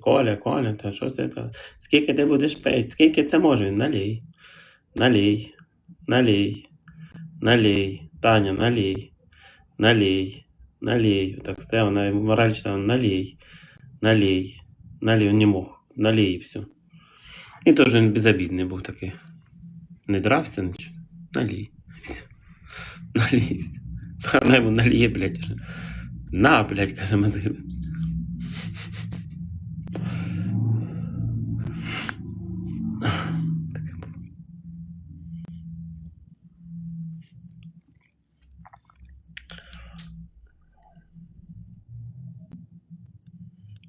Коля, Коля, та що ти? та- Скільки ти будеш пити? Скільки це може? Налій. Налій. Налій. Налій. Таня, налій. Налій. Налій. Так стояла, вона мораль налій. Налій. Налій, не мог. Налій все. І теж він безобідний був такий. Не дрався нічого. Налій. Все. Налій. Вона йому наліє, блядь. На, блядь, каже мозги.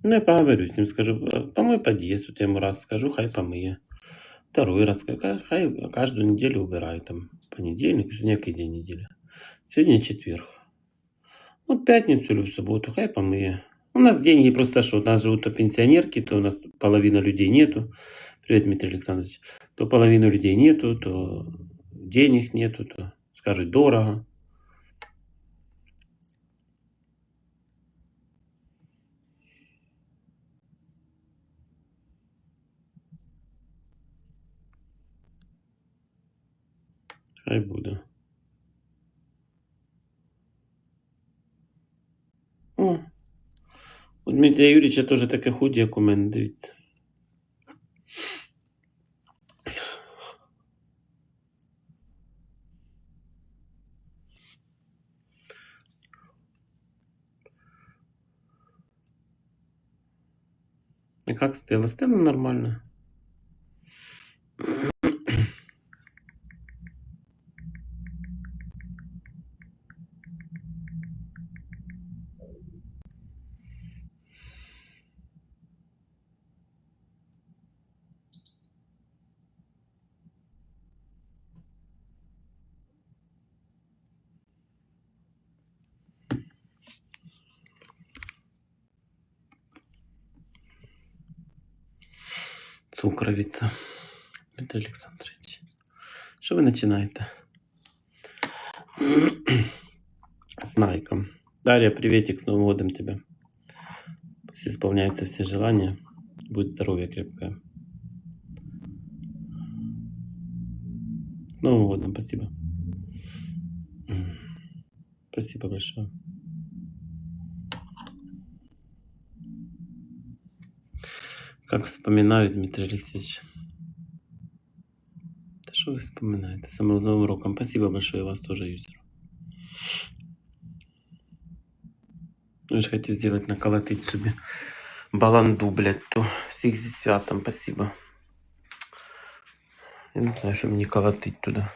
Ну, я поговорю с ним, скажу, «Э, помой подъезд, вот я ему раз скажу, хай помые. Второй раз, хай каждую неделю убираю, там, понедельник, сегодня какой день недели? Сегодня четверг. Вот пятницу или в субботу, хай помые. У нас деньги просто что, у нас живут то пенсионерки, то у нас половина людей нету. Привет, Дмитрий Александрович. То половину людей нету, то денег нету, то скажут дорого. Хай буде. О, у Дмитрія Юрійовича теж таке худі, як у мене, дивіться. А как стела? Стела нормально. Цукровиця. Дмитрий Олександрович. Що ви починаєте? С Найком. Дарья, приветик, с Новым годом тебя. Пусть исполняются все желания. Будь здоровья крепкое. С Новым годом, спасибо. Спасибо большое. Как вспоминаю, Дмитрий Алексеевич. Да что вы вспоминаете? Самым новым уроком. Спасибо большое, вас тоже, юзер. Я же хотел сделать, наколотить себе баланду, блядь, то всіх зі святом, спасибо. Я не знаю, що мені колотить туди.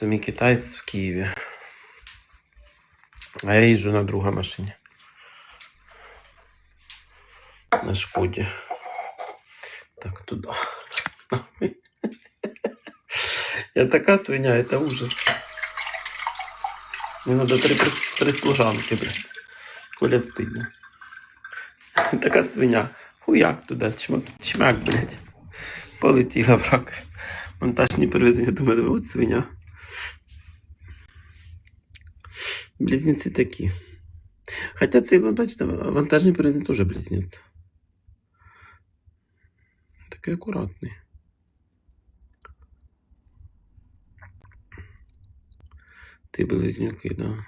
Просто мій китаєць в Києві. А я їжджу на другій машині. На шкоді. Так, туди. Я така свиня, это ужас. Мені надо три, прис- три служанки, блядь. Коля стидно. Така свиня. Хуяк туди, чмак, чмак, блядь. Полетіла враг. Монтажні перевезення до мене, от свиня. Близнеці такі. Хоча цей, бачите, вантажні перевезення теж близнець. Такий акуратний. Ти близнюки, да.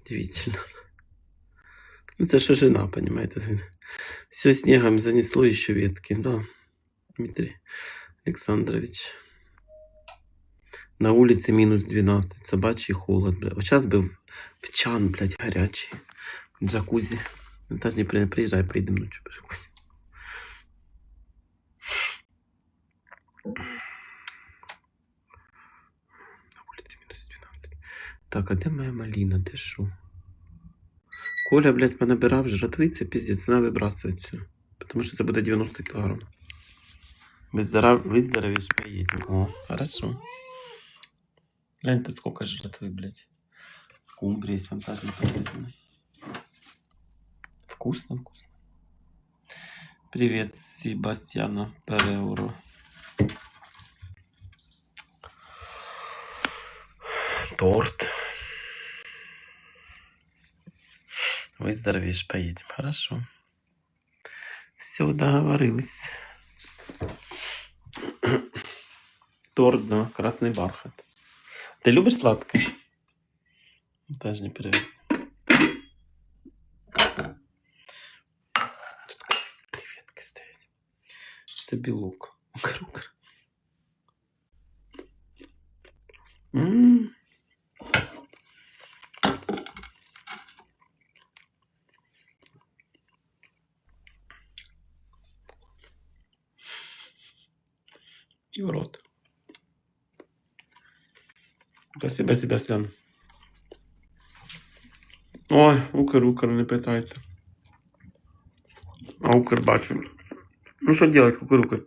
Удивительно. Ну, це що жена, понимаете? Все снегом занесло еще ветки, да. Дмитрий Александрович. На улице минус 12, собачий холод, бля. Вот сейчас бы в, в чан, блядь, горячий. В джакузи. Наташ, не при- приезжай, поедем ночью по джакузи. На улице минус 12. Так, а де моя малина? Де що? Коля, блядь, понабирав жратвиці, піздець, треба вибрасувати все. Тому що це буде 90 кілограм. Выздоров... Выздоровеешь, поедем. О, хорошо. Глянь, ты сколько жратвы, блядь. Скумбрия не полезный. Вкусно, вкусно. Привет, Себастьяно Переуро. Торт. Выздоровеешь, поедем. Хорошо. Все, договорились. Торт, да, красный бархат. Ты любишь сладкое? Даже не привет. Тут креветки стоять. Це білок. Круг. М. І в рот. Спасибо, Себастьян. Ой, укр, укр, не питайте. А укр бачу. Ну що делать, укр, укр?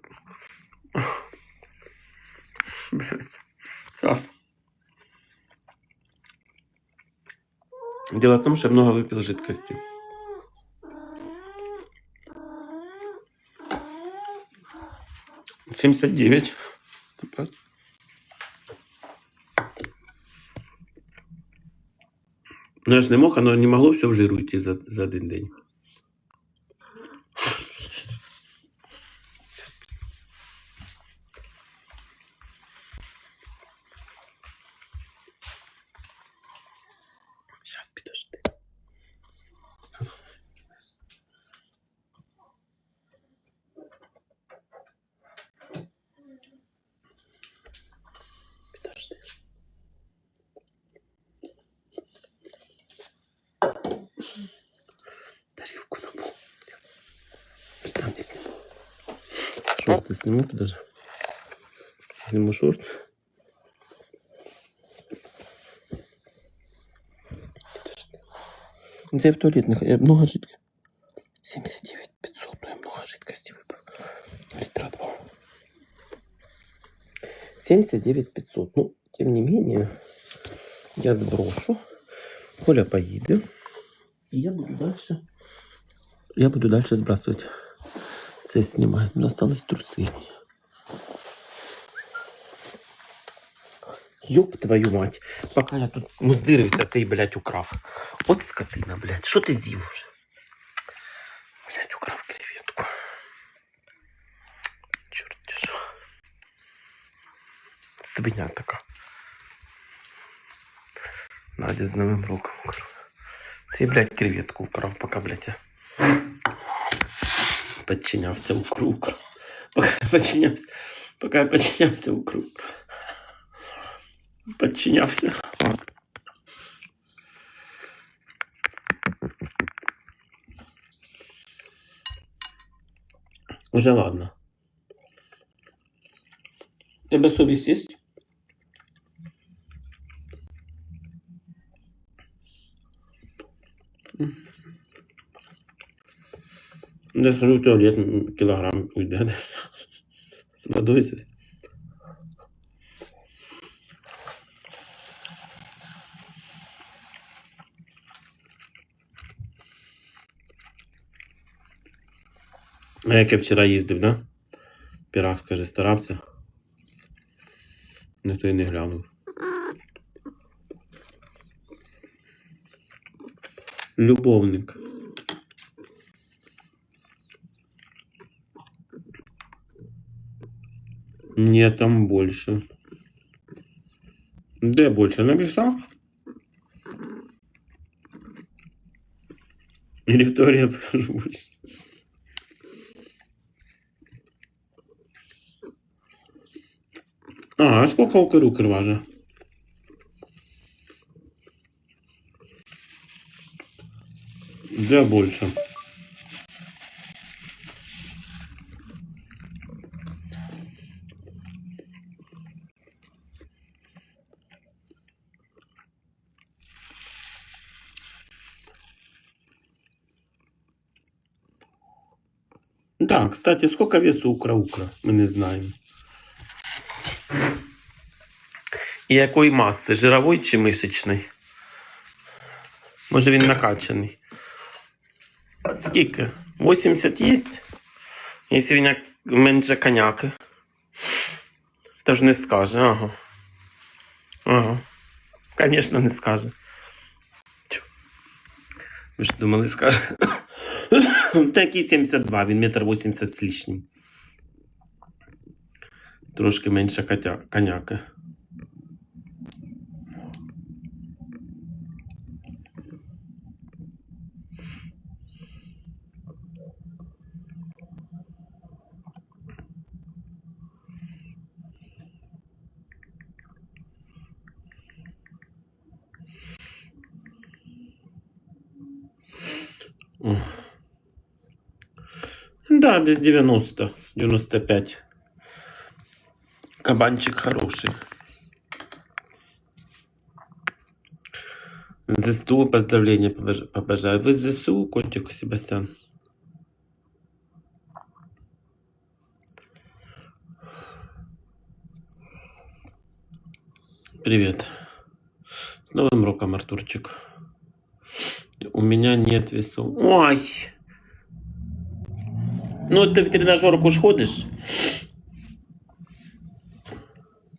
Сейчас. Дело в том, что я много выпил жидкости. Семьдесят девять. Ж не мог, оно не могло все в жиру йти за, за один день. Сниму, подожди. Сниму шорты. Подожди. Ну, Я в туалет не. Я много жидкости. 79 500, но я много жидкости выпил. Литра два. 79 500. Ну, тем не менее, я сброшу. Коля поїде. І я буду дальше. Я буду дальше сбрасывать. Все снимать. Мне осталось трусы. Ёб твою мать. Пока я тут муздирився, цей, блядь, украв. От скотина, блядь. Що ти з'їв уже? Блядь, украв креветку. Чорт що. Свиня така. Надя з Новим роком. Цей, блядь, креветку украв, пока, блядь, я подчинявся укру. укру. Пока я подчинявся. Пока я подчинявся укру. Подчинявся. Уже ладно. Тебе совість є? Я схожу в туалет, м, килограмм уйдет. С водой здесь. А як я вчора їздив, да? Пірах, скаже, старався. Ніхто й не глянув. Любовник. Нет, там больше. Де больше? На весах? Или в туалет схожу больше? А, а сколько у рук важит? Де больше? Да, кстати, сколько весу укра-укра? Ми не знаємо. І якої маси? Жирової чи мишечної? Може він накачаний. Скільки? 80 є? Якщо він менше коняки. То ж не скаже, ага. Ага. Звісно, не скаже. Ви ж думали, скаже. Такий 72, він метр 80 з лишнім. Трошки менше коняки. Да, десь 90, 95. Кабанчик хороший. ЗСУ поздравления побаж- побажаю. Вы ЗСУ, котик Себастьян? Привет. С Новым роком, Артурчик. У меня нет весов. Ой! Ну, ты в тренажерку ж ходишь?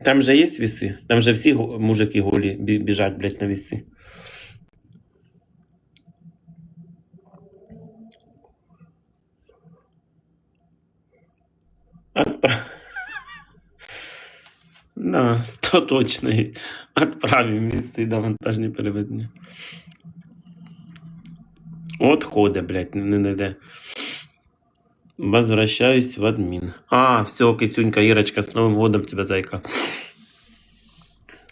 Там же есть весы. Там же все го- мужики голи бі- біжать, блядь, на весы. Отправ... Да, 100 точный. Отправим весы до вантажні переведення. От ходе, блядь, не найде. Возвращаюсь в админ. А, все, Китюнька, Ирочка, с Новым годом тебя, зайка.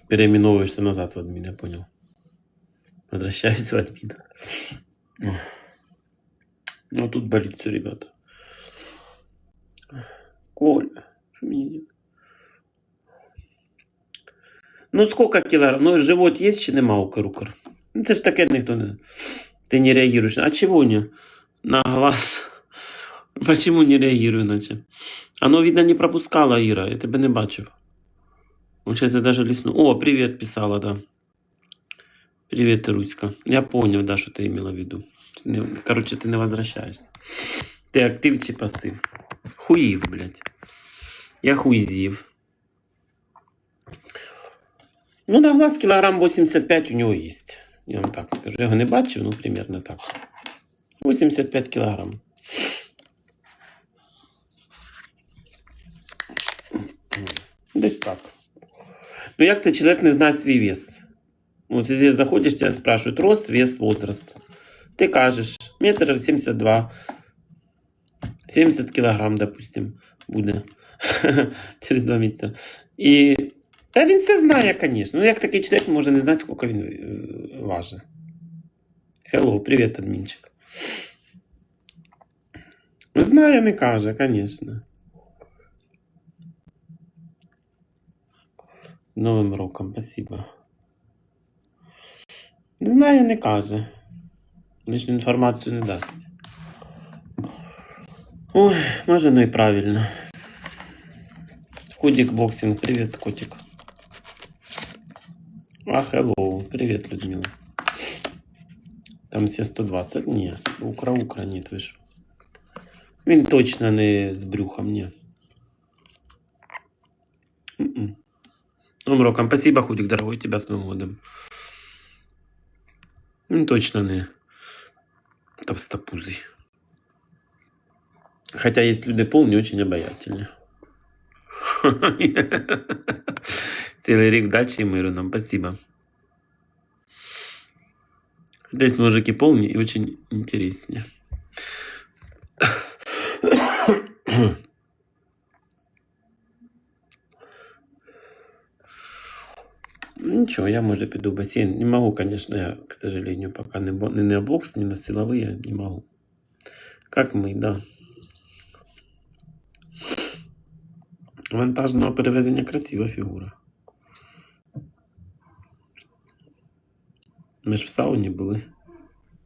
Переименовываешься назад в админ, я понял. Возвращаюсь в админ. Ну, тут болит все, ребята. Коля, что мне делать? Ну, сколько килограмм? Ну, живот есть чи нема у Карукар? Ну, це ж таке ніхто не... Ты не реагируешь. А чего не? На глаз. Почему не реагирую иначе? Оно, видно, не пропускало, Ира. Я тебе не бачив. Вот сейчас я даже лесну. О, привет писала, да. Привет, Руська. Я понял, да, что ты имела в виду. Ты не- Короче, ты не возвращаешься. Ты актив чи пасив? Хуїв, блядь. Я хуйзів. Ну, на глаз килограмм 85 у него есть. Я вам так скажу. Я його не бачив, ну, примерно так. 85 килограмм. Десь так. Ну, як це чоловік не знає свій вес? Вот здесь заходишь, тебя спрашивают рост, вес, возраст. Ты кажешь, метр 72, 70 килограмм, допустим, буде через два місяці. І та він все знає, звісно. Ну, як такий чоловік може не знати, скільки він е, важить. Hello, привіт, адмінчик. Знає, не каже, звісно. Новим роком, спасибо. Знає, не каже. Лишню інформацію не дасть. Ой, може, ну і правильно. Худик боксинг, привет, котик. А, hello, привет, Людмила. Там все 120? Ні, Укра-Укра, ні, ви що. Він точно не з брюхом, ні. Новым роком. Спасибо, Худик, дорогой, тебя с Новым годом. Він точно не товстопузый. Хотя есть люди полные очень обаятельные. Целый рік дачи и миру нам. Спасибо. Есть мужики полные и очень интересные. Ничего, я, может, пойду в бассейн. Не могу, конечно, я, к сожалению, пока не, не на бокс, не на силовые, не могу. Как мы, да. Вантажного перевезення красива фігура. Ми ж в сауні були.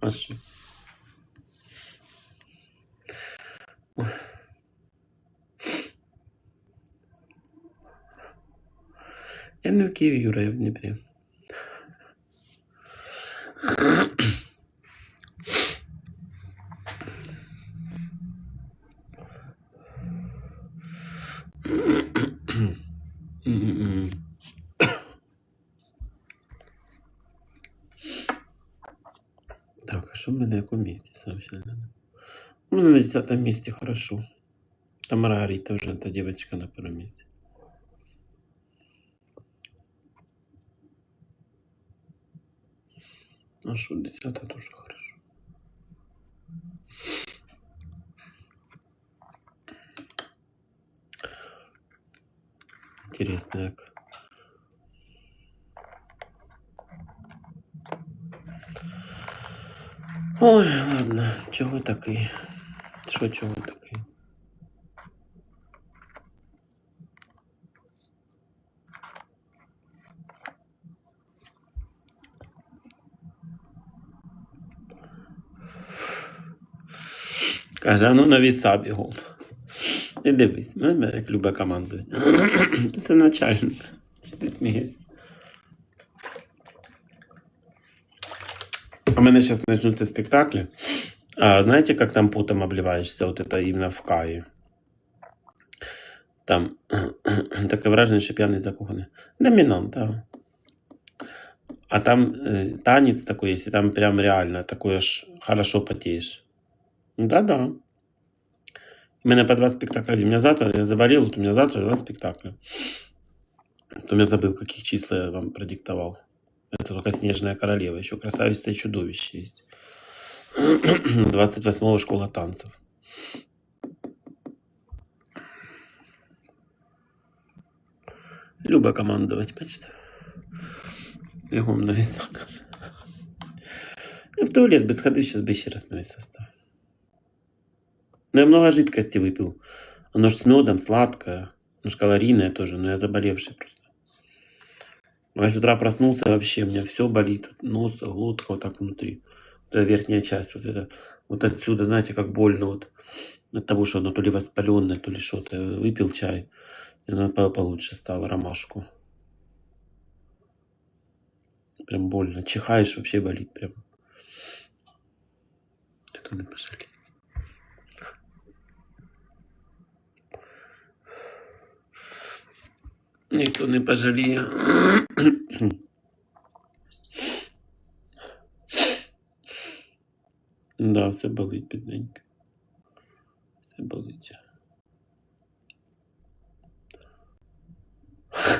А що? Я не в Києві, Юра, я в Дніпрі. М-м-м. Так, а що в мене на якому місці сообщили? У мене на 10 місці хорошо. Там Маргарита вже, та девочка на первом місці. А що, 10 тоже хорошо. Интересно, як. Ой, ладно, чого такий? Що чого Каже, ну на віса бігом. І дивись, мене як любе командує. Це начальник. Чи ти смієшся? У мене сейчас начнутся спектакли. А знаете, как там потом обливаешься? Вот это именно в Каи. Там таке враження, що п'яний закоханий. Доминант, да. А там э, танец такой есть, и там прям реально такой аж хорошо потеешь. Да-да. У меня по два спектакля. У меня завтра, я заболел, вот у меня завтра два спектакля. Потом я забыл, каких числа я вам продиктовал. Это только Снежная Королева. Еще Красавица и Чудовище есть. 28-го школа танцев. Люба командовать, бачите. Весь каже. Я в туалет бы сходил, сейчас бы еще раз весь состав. Но я много жидкости выпил. Оно ж с медом, сладкое. Ну ж калорийное тоже, но я заболевший просто. А я с утра проснулся, вообще у меня все болит. Нос, глотка вот так внутри. Вот эта верхняя часть, вот это, вот отсюда, знаете, как больно вот. От того, что оно то ли воспаленное, то ли что-то. Выпил чай, и оно по- получше стало, ромашку. Прям больно. Чихаешь, вообще болит прям. Что не пошли? Ніхто не пожаліє. Да, все болить, бідненько. Все болить.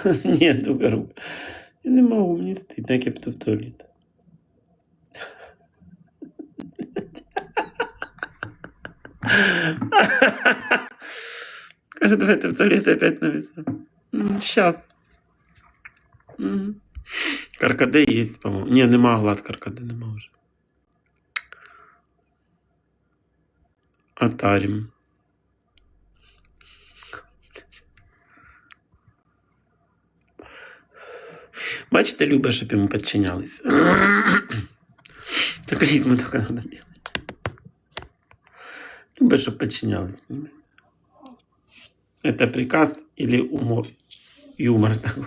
Ні, друга рука. Я не можу, мені стидно, як я піду в туалет. Каже, давайте в туалет опять навеса. Сейчас. Каркаде есть, по-моему. Не, нема глад каркаде, нема вже. Атарім. Бачите, любить, щоб йому підчинялись. Так різьми тільки треба робити. Любить, щоб підчинялись. понимаете? Это приказ или умор? Юмор такой.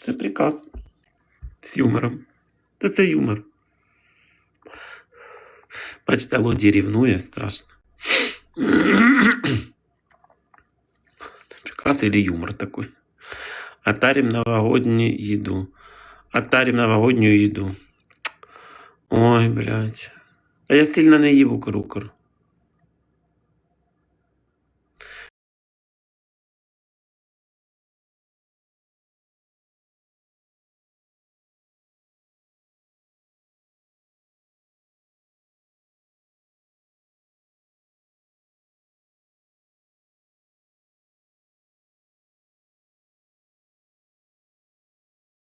Це приказ. З юмором. Та це юмор. Бачите, Лоді рівнує страшно. Приказ или юмор такой. Отарим новогоднюю еду. Отарим новогоднюю еду. Ой, блядь. А я сильно не їв укр-укр.